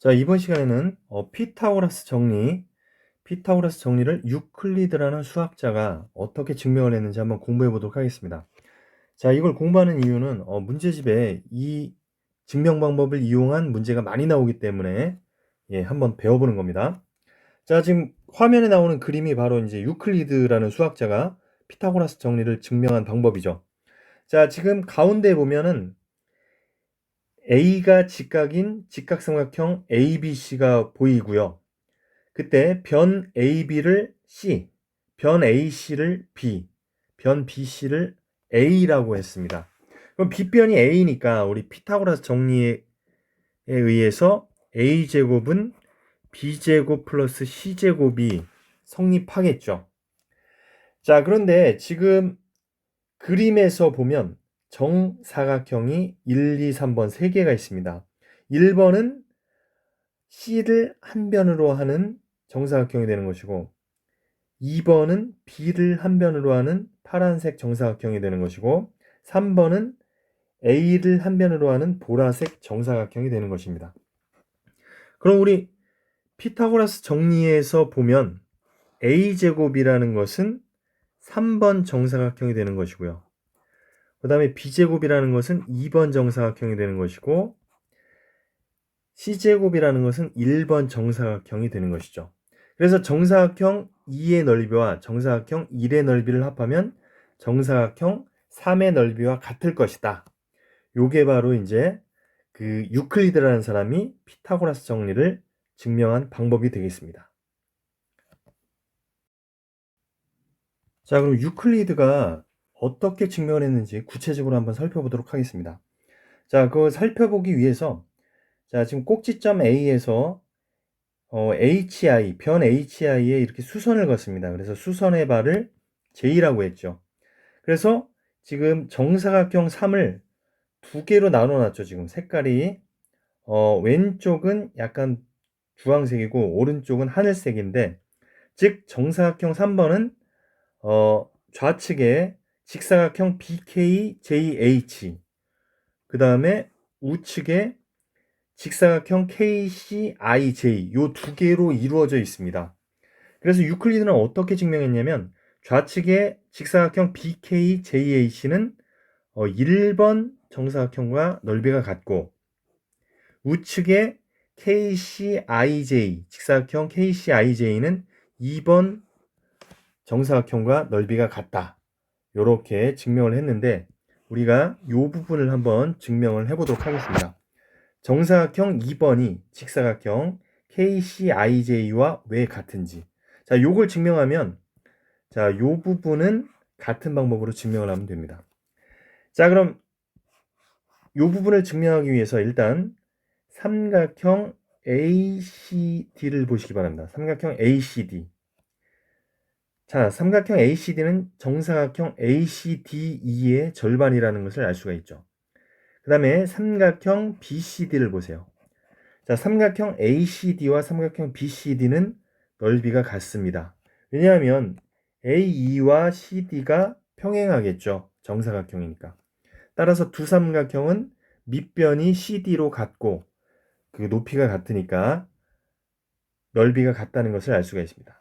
자, 이번 시간에는 어, 피타고라스 정리, 피타고라스 정리를 유클리드라는 수학자가 어떻게 증명을 했는지 한번 공부해 보도록 하겠습니다. 자, 이걸 공부하는 이유는 어, 문제집에 이 증명 방법을 이용한 문제가 많이 나오기 때문에 예, 한번 배워보는 겁니다. 자, 지금 화면에 나오는 그림이 바로 이제 유클리드라는 수학자가 피타고라스 정리를 증명한 방법이죠. 자, 지금 가운데 보면은 A가 직각인 직각삼각형 ABC가 보이고요. 그때 변 AB를 C, 변 AC를 B, 변 BC를 A라고 했습니다. 그럼 B변이 A니까 우리 피타고라스 정리에 의해서 A제곱은 B제곱 플러스 C제곱이 성립하겠죠. 자, 그런데 지금 그림에서 보면 정사각형이 1, 2, 3번 3개가 있습니다. 1번은 C를 한 변으로 하는 정사각형이 되는 것이고 2번은 B를 한 변으로 하는 파란색 정사각형이 되는 것이고 3번은 A를 한 변으로 하는 보라색 정사각형이 되는 것입니다. 그럼 우리 피타고라스 정리에서 보면 A제곱이라는 것은 3번 정사각형이 되는 것이고요. 그 다음에 B제곱이라는 것은 2번 정사각형이 되는 것이고 C제곱이라는 것은 1번 정사각형이 되는 것이죠. 그래서 정사각형 2의 넓이와 정사각형 1의 넓이를 합하면 정사각형 3의 넓이와 같을 것이다. 요게 바로 이제 그 유클리드라는 사람이 피타고라스 정리를 증명한 방법이 되겠습니다. 자, 그럼 유클리드가 어떻게 증명을 했는지 구체적으로 한번 살펴보도록 하겠습니다. 자, 그걸 살펴보기 위해서 자, 지금 꼭지점 A에서 어, HI, 변 HI에 이렇게 수선을 걷습니다. 그래서 수선의 발을 J라고 했죠. 그래서 지금 정사각형 3을 두 개로 나눠 놨죠. 지금 색깔이 어, 왼쪽은 약간 주황색이고 오른쪽은 하늘색인데 즉 정사각형 3번은 어, 좌측에 직사각형 BKJH 그 다음에 우측에 직사각형 KCIJ 요 두 개로 이루어져 있습니다. 그래서 유클리드는 어떻게 증명했냐면 좌측에 직사각형 BKJH는 어 1번 정사각형과 넓이가 같고 우측에 KCIJ 직사각형 KCIJ는 2번 정사각형과 넓이가 같다. 이렇게 증명을 했는데 우리가 이 부분을 한번 증명을 해보도록 하겠습니다. 정사각형 2번이 직사각형 KCIJ와 왜 같은지 자 요걸 증명하면 자 요 부분은 같은 방법으로 증명을 하면 됩니다. 자 그럼 요 부분을 증명하기 위해서 일단 삼각형 ACD를 보시기 바랍니다. 삼각형 ACD 자, 삼각형 ACD는 정사각형 ACDE의 절반이라는 것을 알 수가 있죠. 그 다음에 삼각형 BCD를 보세요. 자, 삼각형 ACD와 삼각형 BCD는 넓이가 같습니다. 왜냐하면 AE와 CD가 평행하겠죠. 정사각형이니까. 따라서 두 삼각형은 밑변이 CD로 같고 그 높이가 같으니까 넓이가 같다는 것을 알 수가 있습니다.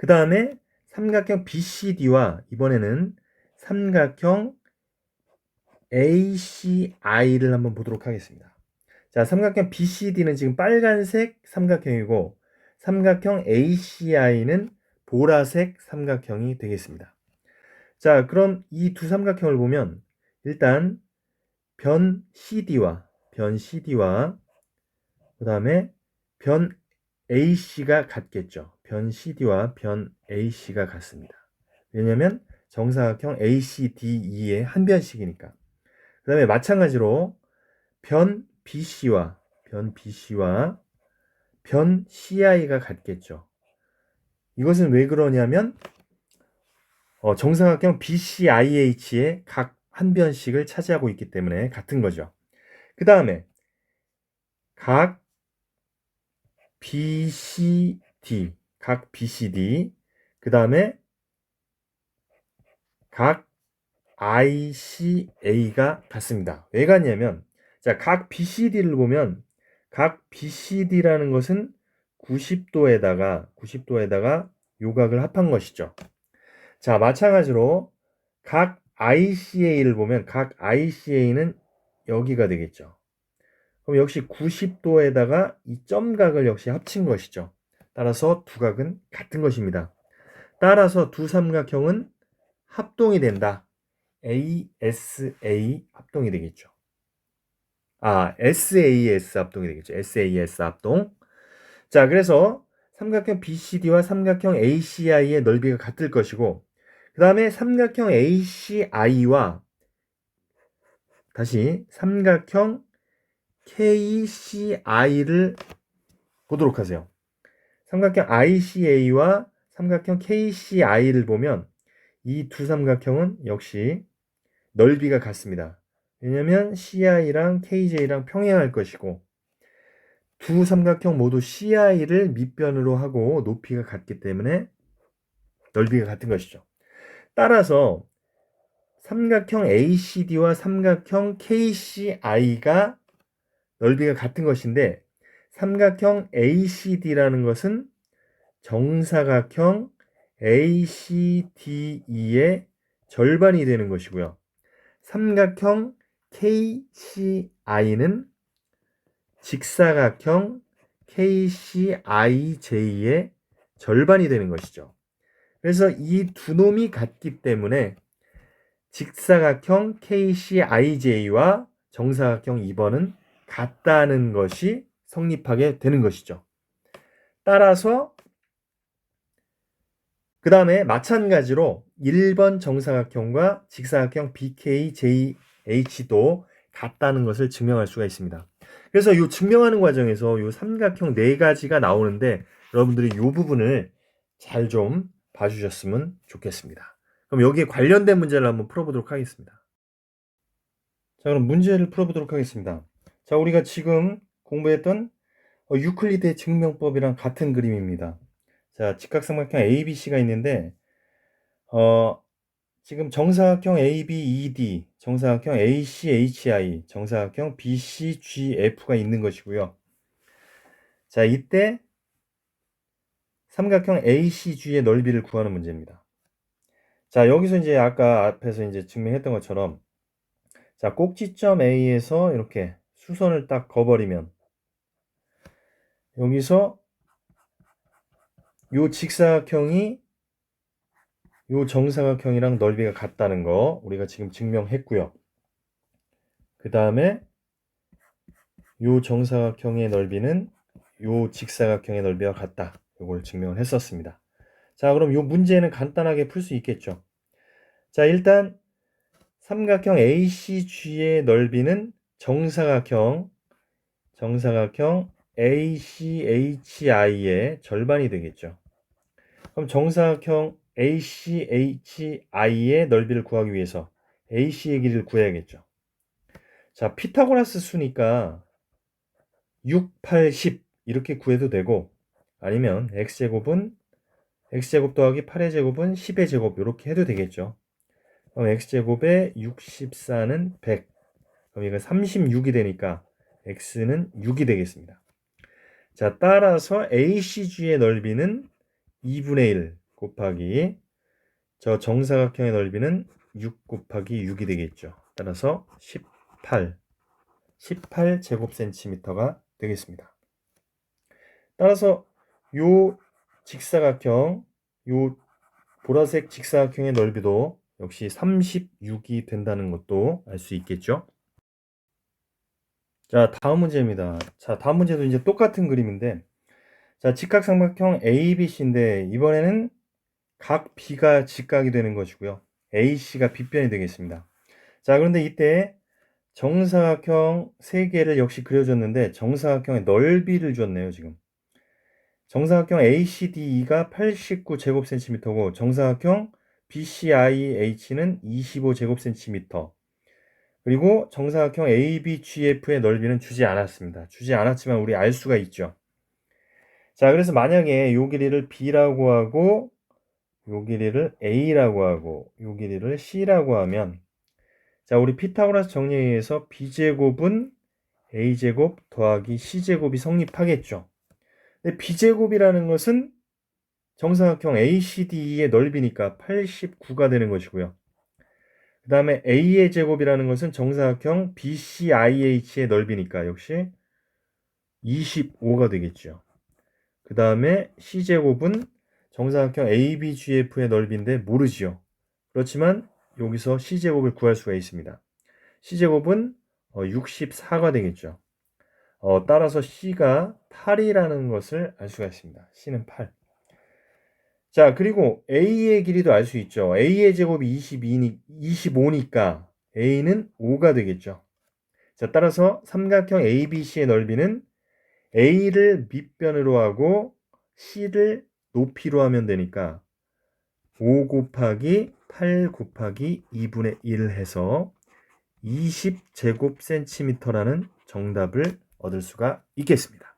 그 다음에 삼각형 BCD와 이번에는 삼각형 ACI를 한번 보도록 하겠습니다. 자, 삼각형 BCD는 지금 빨간색 삼각형이고 삼각형 ACI는 보라색 삼각형이 되겠습니다. 자, 그럼 이 두 삼각형을 보면 일단 변 CD와 변 CD와 그 다음에 변 AC가 같겠죠. 변 CD와 변 AC가 같습니다. 왜냐하면 정사각형 ACDE의 한 변씩이니까. 그 다음에 마찬가지로 변 BC와 변 BC와 변 CI가 같겠죠. 이것은 왜 그러냐면 어, 정사각형 BCIH의 각 한 변씩을 차지하고 있기 때문에 같은 거죠. 그 다음에 각 BCD 각 BCD 그 다음에 각 ICA가 같습니다. 왜 같냐면 자, 각 BCD를 보면 각 BCD라는 것은 90도에다가 90도에다가 요각을 합한 것이죠. 자, 마찬가지로 각 ICA를 보면 각 ICA는 여기가 되겠죠. 그럼 역시 90도에다가 이 점각을 역시 합친 것이죠. 따라서 두 각은 같은 것입니다. 따라서 두 삼각형은 합동이 된다. ASA 합동이 되겠죠. 아, SAS 합동이 되겠죠. SAS 합동. 자, 그래서 삼각형 BCD와 삼각형 ACI의 넓이가 같을 것이고, 그 다음에 삼각형 ACI와 다시 삼각형 KCI를 보도록 하세요. 삼각형 ICA와 삼각형 KCI를 보면 이 두 삼각형은 역시 넓이가 같습니다. 왜냐면 CI랑 KJ랑 평행할 것이고 두 삼각형 모두 CI를 밑변으로 하고 높이가 같기 때문에 넓이가 같은 것이죠. 따라서 삼각형 ACD와 삼각형 KCI가 넓이가 같은 것인데 삼각형 ACD라는 것은 정사각형 ACDE의 절반이 되는 것이고요. 삼각형 KCI는 직사각형 KCIJ의 절반이 되는 것이죠. 그래서 이 두 놈이 같기 때문에 직사각형 KCIJ와 정사각형 2번은 같다는 것이 성립하게 되는 것이죠. 따라서 그 다음에 마찬가지로 1번 정사각형과 직사각형 BKJH도 같다는 것을 증명할 수가 있습니다. 그래서 이 증명하는 과정에서 이 삼각형 네 가지가 나오는데 여러분들이 이 부분을 잘 좀 봐주셨으면 좋겠습니다. 그럼 여기에 관련된 문제를 한번 풀어보도록 하겠습니다. 자, 그럼 문제를 풀어보도록 하겠습니다. 자, 우리가 지금 공부했던 어, 유클리드의 증명법이랑 같은 그림입니다. 자, 직각삼각형 ABC가 있는데, 어, 지금 정사각형 ABED, 정사각형 ACHI, 정사각형 BCGF가 있는 것이고요. 자, 이때 삼각형 ACG의 넓이를 구하는 문제입니다. 자, 여기서 이제 아까 앞에서 이제 증명했던 것처럼 자, 꼭지점 A에서 이렇게 수선을 딱 거버리면 여기서 요 직사각형이 요 정사각형이랑 넓이가 같다는 거 우리가 지금 증명했고요. 그 다음에 요 정사각형의 넓이는 요 직사각형의 넓이와 같다. 요걸 증명을 했었습니다. 자, 그럼 요 문제는 간단하게 풀 수 있겠죠. 자, 일단 삼각형 ACG의 넓이는 정사각형 정사각형 ACHI의 절반이 되겠죠. 그럼 정사각형 ACHI의 넓이를 구하기 위해서 AC의 길이를 구해야겠죠. 자, 피타고라스 수니까 6, 8, 10 이렇게 구해도 되고 아니면 x제곱은 x제곱 더하기 8의 제곱은 10의 제곱 이렇게 해도 되겠죠. 그럼 x제곱에 64는 100 그럼 이거 36이 되니까 x는 6이 되겠습니다. 자, 따라서 ACG의 넓이는 2분의 1 곱하기 저 정사각형의 넓이는 6 곱하기 6이 되겠죠. 따라서 18, 18 제곱센티미터가 되겠습니다. 따라서 요 직사각형, 요 보라색 직사각형의 넓이도 역시 36이 된다는 것도 알 수 있겠죠. 자, 다음 문제입니다. 자, 다음 문제도 이제 똑같은 그림인데, 자, 직각삼각형 ABC인데, 이번에는 각 B가 직각이 되는 것이고요. AC가 빗변이 되겠습니다. 자, 그런데 이때 정사각형 3개를 역시 그려줬는데, 정사각형의 넓이를 줬네요, 지금. 정사각형 ACDE가 89 제곱센티미터고, 정사각형 BCIH는 25 제곱센티미터. 그리고 정사각형 ABGF의 넓이는 주지 않았습니다. 주지 않았지만 우리 알 수가 있죠. 자, 그래서 만약에 요 길이를 B라고 하고 요 길이를 A라고 하고 요 길이를 C라고 하면 자, 우리 피타고라스 정리에 의해서 B제곱은 a제곱 더하기 c제곱이 성립하겠죠. 근데 b제곱이라는 것은 정사각형 ACD의 넓이니까 89가 되는 것이고요. 그 다음에 A의 제곱이라는 것은 정사각형 BCIH의 넓이니까 역시 25가 되겠죠. 그 다음에 C제곱은 정사각형 ABGF의 넓이인데 모르지요. 그렇지만 여기서 C제곱을 구할 수가 있습니다. C제곱은 64가 되겠죠. 어, 따라서 C가 8이라는 것을 알 수가 있습니다. C는 8. 자, 그리고 A의 길이도 알 수 있죠. A의 제곱이 22니, 25니까 A는 5가 되겠죠. 자, 따라서 삼각형 ABC의 넓이는 A를 밑변으로 하고 C를 높이로 하면 되니까 5 곱하기 8 곱하기 2분의 1 해서 20제곱 센티미터라는 정답을 얻을 수가 있겠습니다.